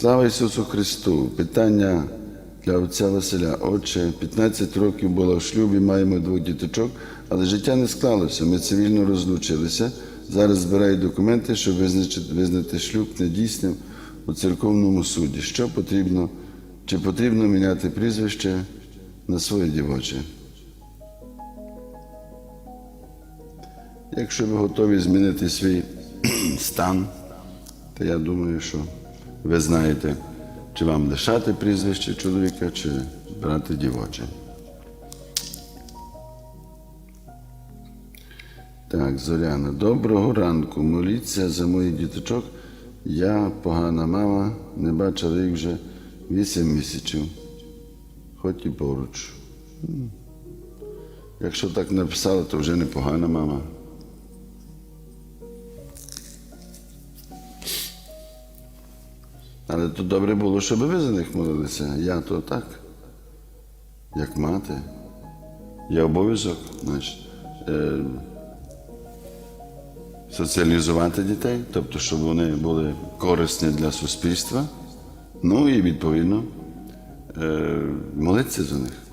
Слава Ісусу Христу! Питання для отця Василя. Отче, 15 років була в шлюбі, маємо двох діточок, але життя не склалося. Ми цивільно розлучилися. Зараз збираю документи, щоб визначити, визнати шлюб недійсним у церковному суді. Що потрібно? Чи потрібно міняти прізвище на своє дівоче? Якщо ви готові змінити свій стан, то я думаю, що ви знаєте, чи вам лишати прізвище чоловіка, чи брати дівоче. Так, Зоряна, доброго ранку. Моліться за моїх діточок. Я погана мама, не бачила їх вже 8 місяців, хоч і поруч. Якщо так написала, то вже не погана мама. Але то добре було, щоб ви за них молилися. Я то так, як мати. Є обов'язок, е, соціалізувати дітей, тобто, щоб вони були корисні для суспільства. Ну і відповідно е, молитися за них.